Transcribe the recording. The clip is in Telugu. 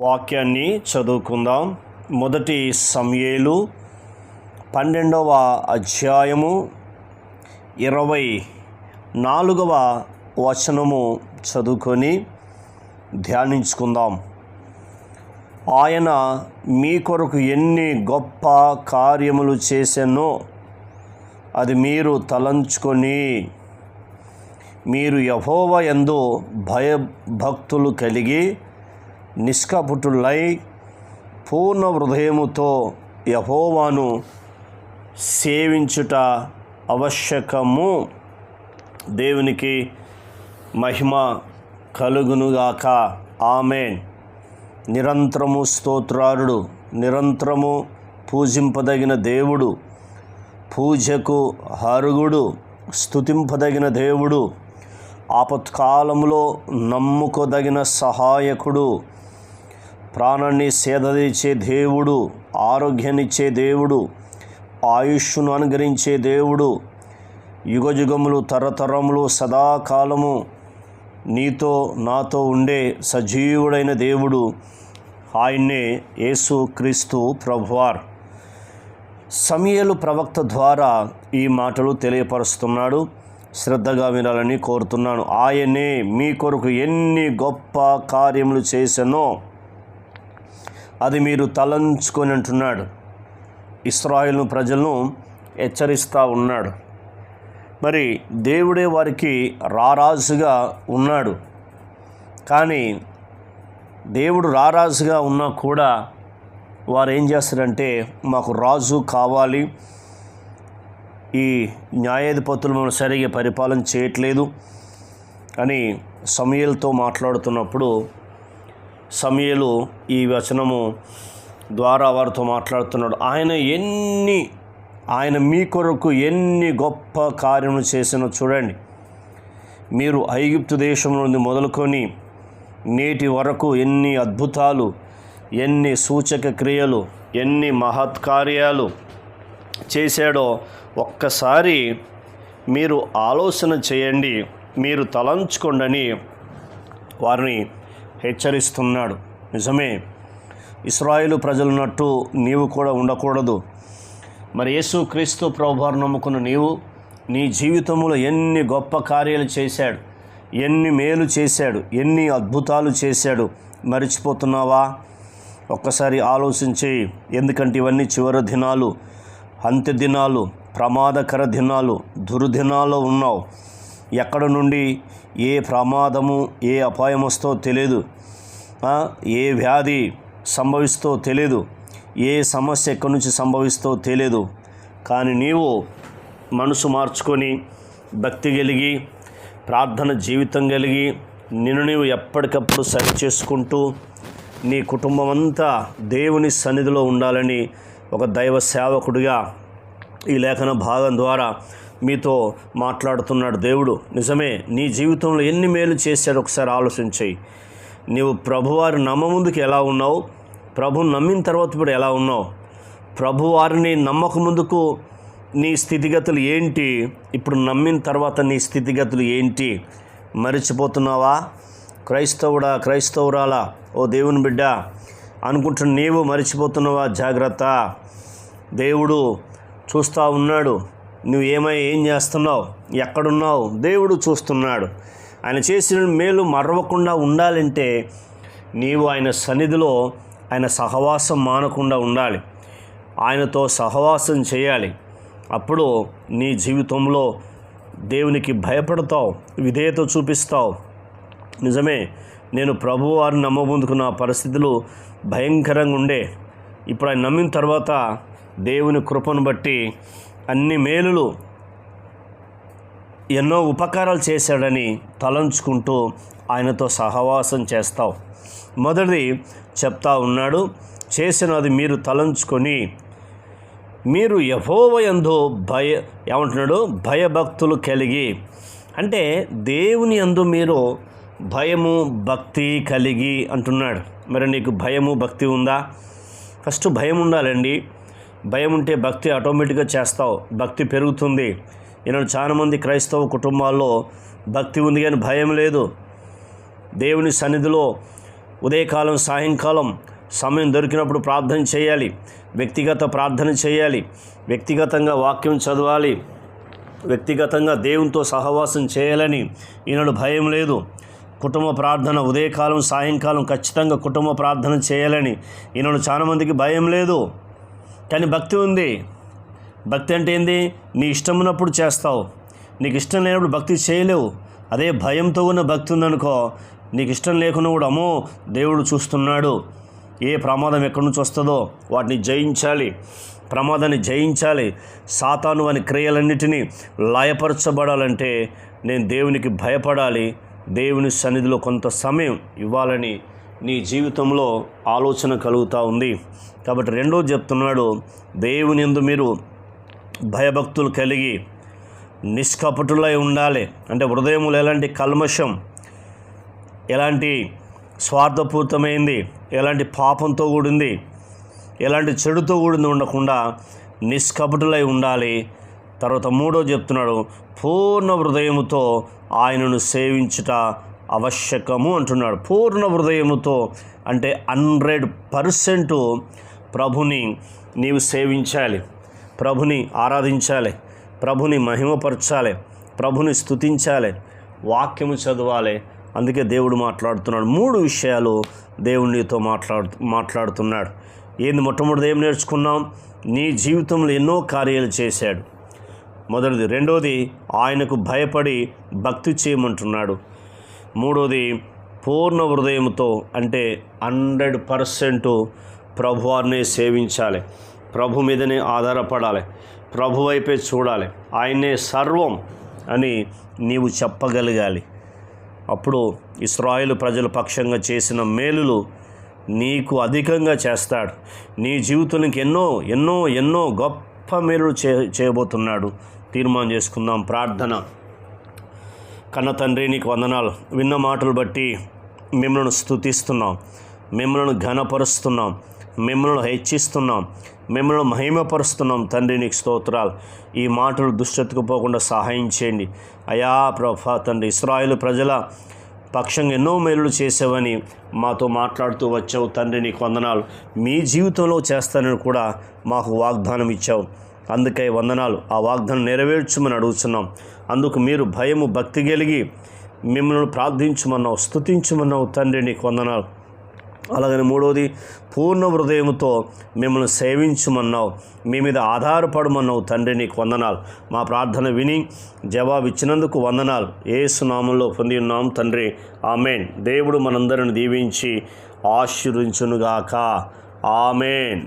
వాక్యాన్ని చదువుకుందాం. మొదటి సమయేలు పన్నెండవ అధ్యాయము ఇరవై నాలుగవ వచనము చదువుకొని ధ్యానించుకుందాం. ఆయన మీ కొరకు ఎన్ని గొప్ప కార్యములు చేశానో అది మీరు తలంచుకొని మీరు యహోవ ఎందు భయభక్తులు కలిగి నిష్కపుటులై పూర్ణ హృదయముతో యహోవాను సేవించుట ఆవశ్యకము. దేవునికి మహిమ కలుగునుగాక. ఆమెన్. నిరంతరము స్తోత్రారుడు నిరంతరము పూజింపదగిన దేవుడు పూజకు హరుగుడు స్తుతింపదగిన దేవుడు ఆపత్కాలంలో నమ్ముకోదగిన సహాయకుడు ప్రాణాన్ని సేదదీచే దేవుడు ఆరోగ్యాన్నిచ్చే దేవుడు ఆయుష్ను అనుగ్రహించే దేవుడు యుగయుగములు తరతరములు సదాకాలము నీతో నాతో ఉండే సజీవుడైన దేవుడు ఆయన్నే యేసు క్రీస్తు ప్రభువార్. సమయలు ప్రవక్త ద్వారా ఈ మాటలు తెలియపరుస్తున్నాడు. శ్రద్ధగా వినాలని కోరుతున్నాను. ఆయనే మీ కొరకు ఎన్ని గొప్ప కార్యములు చేశానో అది మీరు తలంచుకొని అంటున్నాడు. ఇస్రాయిల్ ప్రజలను హెచ్చరిస్తూ ఉన్నాడు. మరి దేవుడే వారికి రారాజుగా ఉన్నాడు. కానీ దేవుడు రారాజుగా ఉన్నా కూడా వారు ఏం చేస్తారంటే మాకు రాజు కావాలి ఈ న్యాయాధిపతులు మనం సరిగా పరిపాలన చేయట్లేదు అని సమయలతో మాట్లాడుతున్నప్పుడు సమయలు ఈ వచనము ద్వారా వారితో మాట్లాడుతున్నాడు. ఆయన ఎన్ని ఆయన మీ కొరకు ఎన్ని గొప్ప కార్యము చేసినో చూడండి. మీరు ఐగుప్తు దేశం నుండి మొదలుకొని నేటి వరకు ఎన్ని అద్భుతాలు ఎన్ని సూచక క్రియలు ఎన్ని మహత్కార్యాలు చేశాడో ఒక్కసారి మీరు ఆలోచన చేయండి మీరు తలంచుకోండని వారిని హెచ్చరిస్తున్నాడు. నిజమే ఇస్రాయేలు ప్రజలున్నట్టు నీవు కూడా ఉండకూడదు. మరి యేసు క్రీస్తు ప్రభువారు నమ్ముకున్న నీవు నీ జీవితంలో ఎన్ని గొప్ప కార్యాలు చేశాడు ఎన్ని మేలు చేశాడు ఎన్ని అద్భుతాలు చేశాడు మరిచిపోతున్నావా? ఒక్కసారి ఆలోచించి ఎందుకంటే ఇవన్నీ చివరి దినాలు. అంత్యదినాలు ప్రమాదకర దినాలు దుర్దినాల్లో ఉన్నావు. ఎక్కడ నుండి ఏ ప్రమాదము ఏ అపాయం వస్తో తెలియదు ఏ వ్యాధి సంభవిస్తో తెలియదు ఏ సమస్య ఎక్కడి నుంచి సంభవిస్తో తెలియదు కానీ నీవు మనసు మార్చుకొని భక్తి కలిగి ప్రార్థన జీవితం కలిగి నిన్ను నీవు ఎప్పటికప్పుడు సరి చేసుకుంటూ నీ కుటుంబం అంతా దేవుని సన్నిధిలో ఉండాలని ఒక దైవ సేవకుడిగా ఈ లేఖన భాగం ద్వారా మీతో మాట్లాడుతున్నాడు దేవుడు. నిజమే నీ జీవితంలో ఎన్ని మేలు చేశాడు ఒకసారి ఆలోచించేయి. నీవు ప్రభువారి నమ్మముందుకు ఎలా ఉన్నావు? ప్రభు నమ్మిన తర్వాత ఇప్పుడు ఎలా ఉన్నావు? ప్రభువారిని నమ్మక ముందుకు నీ స్థితిగతులు ఏంటి? ఇప్పుడు నమ్మిన తర్వాత నీ స్థితిగతులు ఏంటి? మరిచిపోతున్నావా? క్రైస్తవుడా క్రైస్తవురాలా? ఓ దేవుని బిడ్డ అనుకుంటున్న నీవు మరిచిపోతున్నవా? జాగ్రత్త. దేవుడు చూస్తూ ఉన్నాడు. నువ్వు ఏమై ఏం చేస్తున్నావు? ఎక్కడున్నావు? దేవుడు చూస్తున్నాడు. ఆయన చేసిన మేలు మరవకుండా ఉండాలంటే నీవు ఆయన సన్నిధిలో ఆయన సహవాసం మానకుండా ఉండాలి. ఆయనతో సహవాసం చేయాలి. అప్పుడు నీ జీవితంలో దేవునికి భయపడతావు విధేయత చూపిస్తావు. నిజమే. నేను ప్రభువారిని నమ్మబుందుకున్న పరిస్థితులు భయంకరంగా ఉండే ఇప్పుడు ఆయన నమ్మిన తర్వాత దేవుని కృపను బట్టి అన్ని మేలులు ఎన్నో ఉపకారాలు చేశాడని తలంచుకుంటూ ఆయనతో సహవాసం చేస్తావు. మొదటిది చెప్తా ఉన్నాడు చేసినది మీరు తలంచుకొని మీరు యహోవయందు భయ ఏమంటున్నాడు? భయభక్తులు కలిగి. అంటే దేవుని యందు మీరు భయము భక్తి కలిగి అంటున్నాడు. మరి నీకు భయము భక్తి ఉందా? ఫస్ట్ భయం ఉండాలండి. భయం ఉంటే భక్తి ఆటోమేటిక్గా చేస్తావు. భక్తి పెరుగుతుంది. ఈనాడు చాలామంది క్రైస్తవ కుటుంబాల్లో భక్తి ఉంది కానీ భయం లేదు. దేవుని సన్నిధిలో ఉదయకాలం సాయంకాలం సమయం దొరికినప్పుడు ప్రార్థన చేయాలి. వ్యక్తిగత ప్రార్థన చేయాలి. వ్యక్తిగతంగా వాక్యం చదవాలి. వ్యక్తిగతంగా దేవునితో సహవాసం చేయాలని ఈనాడు భయం లేదు. కుటుంబ ప్రార్థన ఉదయకాలం సాయంకాలం ఖచ్చితంగా కుటుంబ ప్రార్థన చేయాలని. ఈనాడు చాలామందికి భయం లేదు. కానీ భక్తి ఉంది. భక్తి అంటే ఏంది? నీ ఇష్టం ఉన్నప్పుడు చేస్తావు. నీకు ఇష్టం లేనప్పుడు భక్తి చేయలేవు. అదే భయంతో ఉన్న భక్తి ఉందనుకో నీకు ఇష్టం లేకుండా కూడా అమ్మో దేవుడు చూస్తున్నాడు. ఏ ప్రమాదం ఎక్కడి నుంచి వస్తుందో వాటిని జయించాలి. ప్రమాదాన్ని జయించాలి. సాతాను అని క్రియలన్నిటినీ లయపరచబడాలంటే నేను దేవునికి భయపడాలి. దేవుని సన్నిధిలో కొంత సమయం ఇవ్వాలని నీ జీవితంలో ఆలోచన కలుగుతూ ఉంది. కాబట్టి రెండో చెప్తున్నాడు దేవుని యందు మీరు భయభక్తులు కలిగి నిష్కపటులై ఉండాలి. అంటే హృదయములు ఎలాంటి కల్మషం ఎలాంటి స్వార్థపూరితమైంది ఎలాంటి పాపంతో కూడింది ఎలాంటి చెడుతో కూడింది ఉండకుండా నిష్కపటులై ఉండాలి. తర్వాత మూడో చెప్తున్నాడు పూర్ణ హృదయముతో ఆయనను సేవించుట ఆవశ్యకము అంటున్నాడు. పూర్ణ హృదయముతో అంటే హండ్రెడ్ పర్సెంట్ ప్రభుని నీవు సేవించాలి ప్రభుని ఆరాధించాలి ప్రభుని మహిమపరచాలి ప్రభుని స్తుతించాలి వాక్యము చదవాలి. అందుకే దేవుడు మాట్లాడుతున్నాడు. మూడు విషయాలు దేవునితో మాట్లాడు మాట్లాడుతున్నాడు. ఏంది? మొట్టమొదటి ఏం నేర్చుకున్నాం? నీ జీవితంలో ఎన్నో కార్యాలు చేశాడు. మొదటిది. రెండోది ఆయనకు భయపడి భక్తి చేయమంటున్నాడు. మూడోది పూర్ణ హృదయంతో అంటే హండ్రెడ్ పర్సెంట్ ప్రభువారిని సేవించాలి. ప్రభు మీదనే ఆధారపడాలి. ప్రభు వైపే చూడాలి. ఆయనే సర్వం అని నీవు చెప్పగలగాలి. అప్పుడు ఇస్రాయేలు ప్రజల పక్షంగా చేసిన మేలులు నీకు అధికంగా చేస్తాడు. నీ జీవితానికి ఎన్నో ఎన్నో ఎన్నో గొప్ప మేలులు చే చేయబోతున్నాడు. తీర్మానం చేసుకుందాం. ప్రార్థన. కన్న తండ్రి నీకు వందనాలు. విన్న మాటలు బట్టి మిమ్మల్ని స్థుతిస్తున్నాం మిమ్మల్ని ఘనపరుస్తున్నాం. మిమ్మల్ని హెచ్చిస్తున్నాం. మిమ్మల్ని మహిమపరుస్తున్నాం. తండ్రి నీకు స్తోత్రాలు. ఈ మాటలు దుష్టతకు పోకుండా సహాయం చేయండి. అయా ప్రభా తండ్రి ఇస్రాయేల్ ప్రజల పక్షంగా ఎన్నో మేలులు చేసావని మాతో మాట్లాడుతూ వచ్చావు. తండ్రి నీకు వందనాలు. మీ జీవితంలో చేస్తానని కూడా మాకు వాగ్దానం ఇచ్చావు. అందుకే వందనాలు. ఆ వాగ్దానం నెరవేర్చమని అడుగుతున్నాం అందుకు మీరు భయము భక్తి కలిగి మిమ్మల్ని ప్రార్థించమన్నావు స్థుతించమన్నావు తండ్రి నీకు వందనాలు. అలాగని మూడవది పూర్ణ హృదయంతో మిమ్మల్ని సేవించమన్నావు. మీ మీద ఆధారపడమన్నావు తండ్రి నీకు వందనాలు. మా ప్రార్థన విని జవాబు ఇచ్చినందుకు వందనాలు ఏసునామంలో పొంది ఉన్నాం తండ్రి. ఆమెన్. దేవుడు మనందరిని దీవించి ఆశీర్వించునుగాక. ఆమెన్.